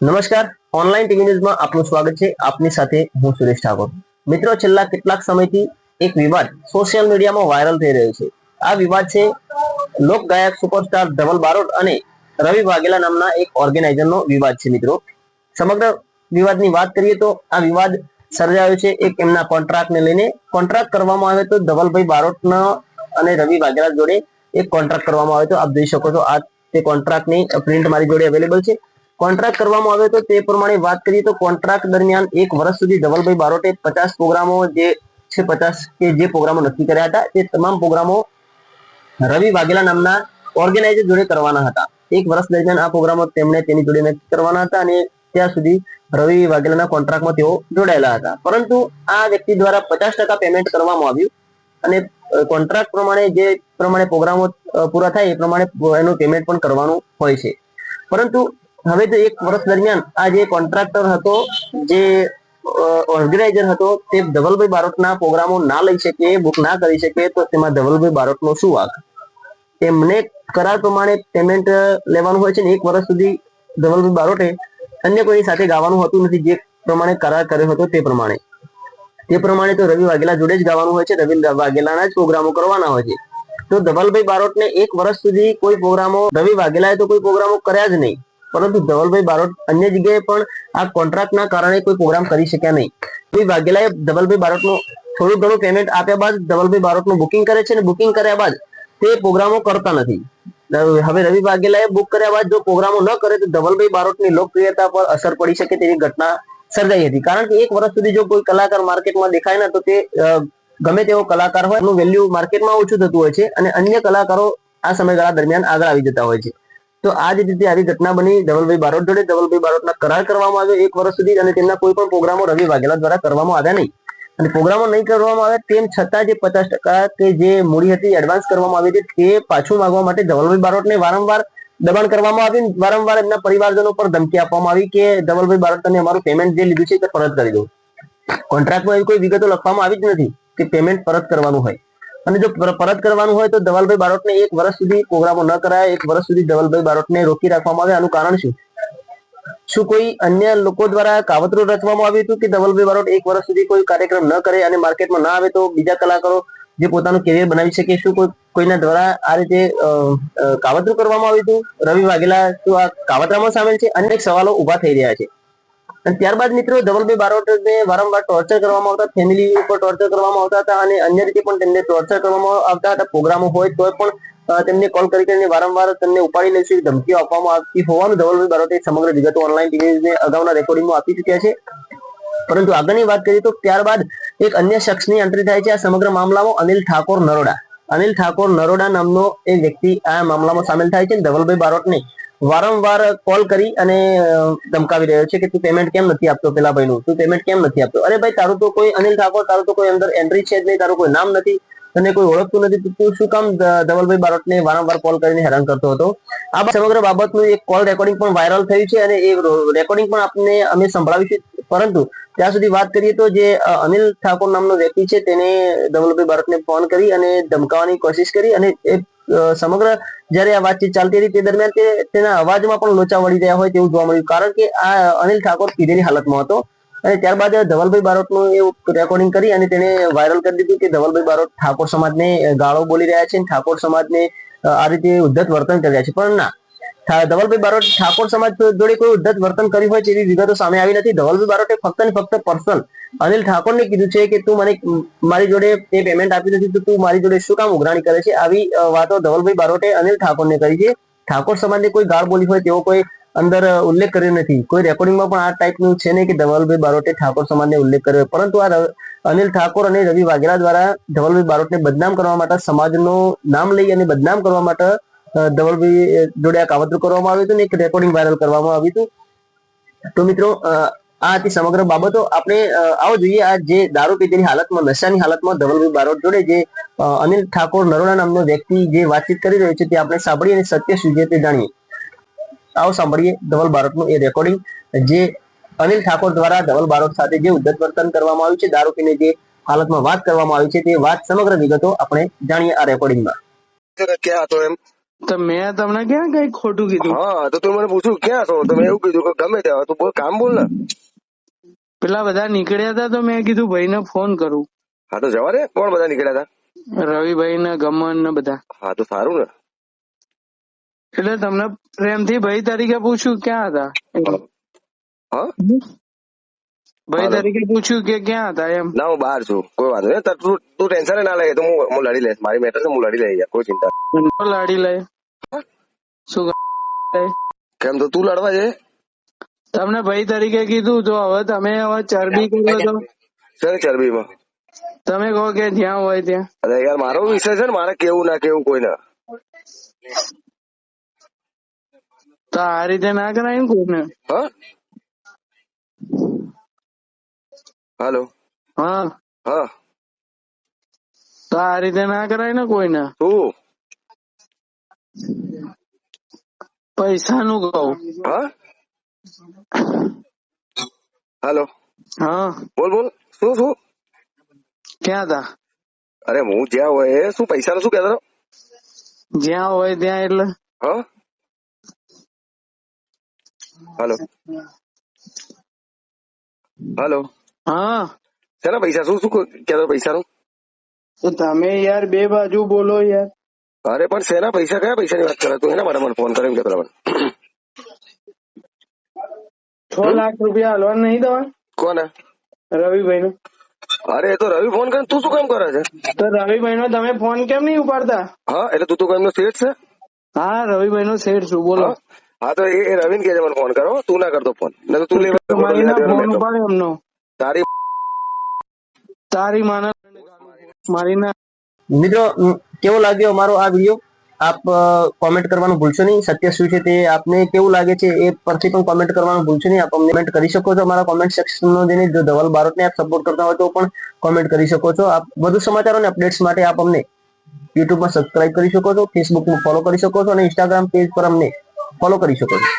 નમસ્કાર. Online TV ન્યૂઝમાં આપનું સ્વાગત છે. આપની સાથે હું સુરેશ ઠાકોર. મિત્રો, છેલ્લા કેટલાક સમયથી એક વિવાદ સોશિયલ મીડિયામાં વાયરલ થઈ રહ્યો છે. આ વિવાદ છે લોક ગાયક સુપરસ્ટાર ધવલ બારોટ અને રવિ વાઘેલા નામના એક ઓર્ગેનાઇઝરનો વિવાદ છે, મિત્રો. સમગ્ર વિવાદની વાત કરીએ તો આ વિવાદ સર્જાયો છે એક એમના કોન્ટ્રાક્ટને લઈને. કોન્ટ્રાક્ટ કરવામાં આવે તો ધવલભાઈ બારોટના અને રવિ વાઘેલા જોડે એક કોન્ટ્રાક્ટ કરવામાં આવે તો આપ જોઈ શકો છો આ તે કોન્ટ્રાક્ટની પ્રિન્ટ મારી જોડે અવેલેબલ છે. કોન્ટ્રાક્ટ કરવામાં આવ્યો તો તે પ્રમાણે વાત કરીએ તો કોન્ટ્રાક્ટ દરમિયાન એક વર્ષ સુધી ધવલભાઈ બારોટે પચાસ પ્રોગ્રામો જે છે, પચાસ કે જે પ્રોગ્રામો નક્કી કર્યા હતા, તે તમામ પ્રોગ્રામો રવિ વાઘેલા નામના ઓર્ગેનાઇઝર જોડે કરવાના હતા. એક વર્ષ દરમિયાન આ પ્રોગ્રામો તેમણે તેની જોડે નક્કી કરવાના હતા અને ત્યાં સુધી રવિ વાઘેલાના કોન્ટ્રાક્ટમાં તેઓ જોડાયેલા હતા. પરંતુ આ વ્યક્તિ દ્વારા પચાસ ટકા પેમેન્ટ કરવામાં આવ્યું અને કોન્ટ્રાક્ટ પ્રમાણે જે પ્રમાણે પ્રોગ્રામો પૂરા થાય એ પ્રમાણે એનું પેમેન્ટ પણ કરવાનું હોય છે. પરંતુ હવે તો એક વર્ષ દરમિયાન આ જે કોન્ટ્રાક્ટર હતો, જે ઓર્ગેનાઇઝર હતો, તે ધવલભાઈ બારોટના પ્રોગ્રામો ના લઈ શકે બુક ના કરી શકે, તો તેમાં ધવલભાઈ બારોટનો શું વાંક? તેમને કરાર પ્રમાણે પેમેન્ટ લેવાનું હોય છે ને, એક વર્ષ સુધી ધવલભાઈ બારોટે અન્ય કોઈ સાથે ગાવાનું હોતું નથી, જે પ્રમાણે કરાર કર્યો હતો તે પ્રમાણે. તે પ્રમાણે તો રવિ વાઘેલા જોડે જ ગાવાનું હોય છે, રવિ વાઘેલાના જ પ્રોગ્રામો કરવાના હોય છે. તો ધવલભાઈ બારોટને એક વર્ષ સુધી કોઈ પ્રોગ્રામો, રવિ વાઘેલાએ તો કોઈ પ્રોગ્રામો કર્યા જ નહીં. પરંતુ ધવલભાઈ બારોટ અન્ય જગ્યાએ પણ આ કોન્ટ્રાક્ટના કારણે કોઈ પ્રોગ્રામ કરી શક્યા નહીં. રવિ વાઘેલાએ ધવલભાઈ બારોટનું થોડું ઘણું પેમેન્ટ આપ્યા બાદ ધવલભાઈ બારોટનું બુકિંગ કરે છે અને બુકિંગ કર્યા બાદ તે પ્રોગ્રામો કરતા નથી. હવે રવિ વાઘેલાએ બુક કર્યા બાદ જો પ્રોગ્રામો ન કરે તો ધવલભાઈ બારોટની લોકપ્રિયતા પર અસર પડી શકે તેવી ઘટના સર્જાઈ હતી. કારણ કે એક વર્ષ સુધી જો કોઈ કલાકાર માર્કેટમાં દેખાય ને તો તે ગમે તેવો કલાકાર હોય એનું વેલ્યુ માર્કેટમાં ઓછું થતું હોય છે અને અન્ય કલાકારો આ સમયગાળા દરમિયાન આગળ આવી જતા હોય છે. તો આ જ રીતે આવી ઘટના બની. ધવલભાઈ બારોટ જોડે ધવલભાઈ બારોટના કરાર કરવામાં આવ્યો એક વર્ષ સુધી અને તેમના કોઈ પણ પ્રોગ્રામો રવિ વાઘેલા દ્વારા કરવામાં આવ્યા નહીં. અને પ્રોગ્રામો નહીં કરવામાં આવે તેમ છતાં જે પચાસ ટકા કે જે મૂડી હતી એડવાન્સ કરવામાં આવી હતી તે પાછું માંગવા માટે ધવલભાઈ બારોટને વારંવાર દબાણ કરવામાં આવ્યું વારંવાર એમના પરિવારજનો પર ધમકી આપવામાં આવી કે ધવલભાઈ બારોટ તમે અમારું પેમેન્ટ જે લીધું છે તે પરત કરી દો. કોન્ટ્રાક્ટમાં એવી કોઈ વિગતો લખવામાં આવી જ નથી કે પેમેન્ટ પરત કરવાનું હોય. અને જો પરત કરવાનું હોય તો ધવલભાઈ બારોટને એક વર્ષ સુધી પ્રોગ્રામો ન કરાય, એક વર્ષ સુધી ધવલભાઈ બારોટને રોકી રાખવામાં આવે. આનું કારણ શું? શું કોઈ અન્ય લોકો દ્વારા કાવતરું રચવામાં આવ્યું હતું કે ધવલભાઈ બારોટ એક વર્ષ સુધી કોઈ કાર્યક્રમ ન કરે અને માર્કેટમાં ના આવે તો બીજા કલાકારો જે પોતાનું કેરિયર બનાવી શકે? શું કોઈ, કોઈના દ્વારા આ રીતે કાવતરું કરવામાં આવ્યું હતું? રવિ વાઘેલા શું આ કાવતરામાં સામેલ છે. અનેક સવાલો ઊભા થઈ રહ્યા છે. અને ત્યારબાદ મિત્રો ધવલભાઈ બારોટને વારંવાર ટોર્ચર કરવામાં આવતા ફેમિલી ઉપર ટોર્ચર કરવામાં આવતા હતા અને અન્ય રીતે પણ તેમને ટોર્ચર કરવામાં આવતા હતા. પ્રોગ્રામો હોય તો પણ તેમને કોલ કરી કરીને વારંવાર તેમને ઉપાડી લેશે ધમકીઓ આપવામાં આવતી હોવાનું ધવલભાઈ બારોટે સમગ્ર વિગતો ઓનલાઈન ટીવીને અગાઉના રેકોર્ડિંગમાં આપી ચૂક્યા છે. પરંતુ આગળની વાત કરીએ તો ત્યારબાદ એક અન્ય શખ્સની એન્ટ્રી થાય છે. આ સમગ્ર મામલામાં અનિલ ઠાકોર નરોડા. અનિલ ઠાકોર નરોડા નામનો એ વ્યક્તિ આ મામલામાં સામેલ થાય છે ધવલભાઈ બારોટને વારંવાર કોલ કરી અને ધમકાવી રહ્યો છે કે તું પેમેન્ટ કેમ નથી આપતો પેલા ભાઈનું? તું પેમેન્ટ કેમ નથી આપતો? અરે ભાઈ, તારું તો કોઈ અનિલ ઠાકોર, તારું તો કોઈ અંદર એન્ટ્રી છે જ નહીં, તારું કોઈ નામ નથી, તને કોઈ ઓળખતું નથી, તું શું કામ ધવલભાઈ બારોટને વારંવાર કોલ કરીને હેરાન કરતો હતો? આ સમગ્ર બાબતનું એક કોલ રેકોર્ડિંગ પણ વાયરલ થયું છે અને એ રેકોર્ડિંગ પણ આપને અમે સંભળાવીશું. પરંતુ ત્યાં સુધી વાત કરીએ તો જે અનિલ ઠાકોર નામનો વ્યક્તિ છે, તેને ધવલભાઈ બારોટને ફોન કરી અને ધમકાવવાની કોશિશ કરી અને એ સમગ્ર જ્યારે આ વાતચીત ચાલતી હતી તે દરમિયાન તે, તેના અવાજમાં પણ લોચા વળી રહ્યા હોય તેવું જોવા મળ્યું. કારણ કે આ અનિલ ઠાકોર પીધેલી હાલતમાં હતો અને ત્યારબાદ ધવલભાઈ બારોટનું એવું રેકોર્ડિંગ કરી અને તેને વાયરલ કરી દીધું કે ધવલભાઈ બારોટ ઠાકોર સમાજને ગાળો બોલી રહ્યા છે ઠાકોર સમાજને આ રીતે ઉદ્ધત વર્તન કરી રહ્યા છે. પણ ના ધવલભાઈ બારોટ ઠાકોર સમાજ જોડે કોઈ ઉદ્ધત વર્તન કર્યું હોય તેવી વિગતો સામે આવી નથી. ધવલભાઈ બારોટે ફક્ત ને ફક્ત પર્સનલ અનિલ ઠાકોરને કીધું છે કે તું મને મારી જોડે તે પેમેન્ટ આપી નથી, તો તું મારી જોડે શું કામ ઉઘરાણી કરે છે? આવી વાતો ધવલભાઈ બારોટે અનિલ ઠાકોરને કરી છે. ઠાકોર સમાજને કોઈ ગાળ બોલી હોય તેવો કોઈ અંદર ઉલ્લેખ કર્યો નથી. કોઈ રેકોર્ડિંગમાં પણ આ ટાઈપનું છે નહીં કે ધવલભાઈ બારોટે ઠાકોર સમાજને ઉલ્લેખ કર્યો પરંતુ આ અનિલ ઠાકોર અને રવિ વાઘેલા દ્વારા ધવલભાઈ બારોટને બદનામ કરવા માટે સમાજનું નામ લઈ અને બદનામ કરવા માટે ધવલભાઈ જોડે આ કાવતરું કરવામાં આવ્યું હતું ને એક રેકોર્ડિંગ વાયરલ કરવામાં આવ્યું હતું. તો મિત્રો આ હતી સમગ્ર બાબતો. આપણે આવો જોઈએ, આ જે દારૂ પીધેલી હાલતમાં, નશાની હાલતમાં ધવલભાઈ બારોટ જોડે જે અનિલ ઠાકોર નરોડા નામનો વ્યક્તિ જે વાતચીત કરી રહ્યો છે તે આપણે સાંભળીએ અને સત્ય શું છે તે જાણીએ. આવો સાંભળીએ ધવલ બારોટનું એ રેકોર્ડિંગ જે અનિલ ઠાકોર દ્વારા ધવલ બારોટ સાથે જે ઉદ્ધત વર્તન કરવામાં આવ્યું છે, દારૂ પીને જે હાલતમાં વાત કરવામાં આવી છે, તે વાત સમગ્ર વિગતો આપણે જાણીએ આ રેકોર્ડિંગમાં ક્યાં હતો એમ તો મેં તમને ક્યાં કઈ ખોટું કીધું? હા તો તું મને પૂછ્યું ક્યાં છો? તો મેં એવું કીધું કે ગમે ત્યાં તું બોલ કામ બોલ ને. પેલા બધા નીકળ્યા હતા તો મેં કીધું ભાઈ ને ફોન કરું. હા તો જવા દે. કોણ બધા નીકળ્યા હતા? રવિભાઈ ને ગમન ને બધા. હા તો સારું ને. એટલે તમને પ્રેમથી ભાઈ તરીકે પૂછ્યું ક્યાં હતા. હા? ભાઈ તરીકે પૂછ્યું કે ક્યાં હતા એમ? ના હું બહાર છું. કોઈ વાંધો નહીં. તું તું ટેન્શન ના લે તો હું હું લડી લઈશ. મારી મેટર છે હું લડી લઈ જાય કોઈ ચિંતા લડી તો લાડી લે શું કેમ તો તું લડવા છે તમને ભાઈ તરીકે કીધું તો હવે તમે હવે ચરબી કરો તો સર ચરબીમાં? તમે કહો કે જ્યાં હોય ત્યાં. અરે યાર મારો વિષય છે ને મારે કેવું ના કેવું કોઈ ના તો આ રીતે ના કરાય ને કોઈને? હા? હાલો. હા. હા. તો આ રીતે ના કરાય ને કોઈને? શું? પૈસા નું કહું. હા? હાલો. હા. બોલ બોલ. શું શું? ક્યાં હતા? અરે હું જ્યાં હોય શું પૈસા નું શું કહેતો જ્યાં હોય ત્યાં એટલે. હા? હાલો. હાલો. હા. શેના પૈસા? શું શું કહેતો પૈસા નું તો તમે યાર બે બાજુ બોલો યાર. અરે પણ શેના પૈસા? કયા પૈસાની વાત કરે? તું એના માટે મને ફોન કર્યો કહેતો મને. છ લાખ રૂપિયા હાલવા નહીં દવા? કોને? રવિભાઈ નું અરે એ તો રવિ ફોન કરે તું શું કામ કરે છે? તો રવિભાઈ નો તમે ફોન કેમ નહીં ઉપાડતા? હા એટલે તું તો કોઈ એમનો શેઠ છે? હા રવિભાઈ નો શેઠ છું બોલો. હા? તો એ રવિ રવિને કહેજે મને ફોન કરો તું ના કરતો ફોન નહીં તો તું લેવા ફોન ઉપાડે એમનો. તારી તારી માના મિત્રો કેવો લાગ્યો અમારો આ વીડિયો આપ કોમેન્ટ કરવાનું ભૂલશો નહીં. સત્ય શું છે તે આપને કેવું લાગે છે એ પરથી પણ કોમેન્ટ કરવાનું ભૂલશો નહીં. આપ અમને કમેન્ટ કરી શકો છો. અમારા કોમેન્ટ સેક્શનમાં જઈને જો ધવલ બારોટને આપ સપોર્ટ કરતા હોય તો પણ કોમેન્ટ કરી શકો છો. આપ વધુ સમાચારો અને અપડેટ્સ માટે આપ અમને યુટ્યુબમાં સબસ્ક્રાઇબ કરી શકો છો. ફેસબુકમાં ફોલો કરી શકો છો. અને ઇન્સ્ટાગ્રામ પેજ પર અમને ફોલો કરી શકો છો.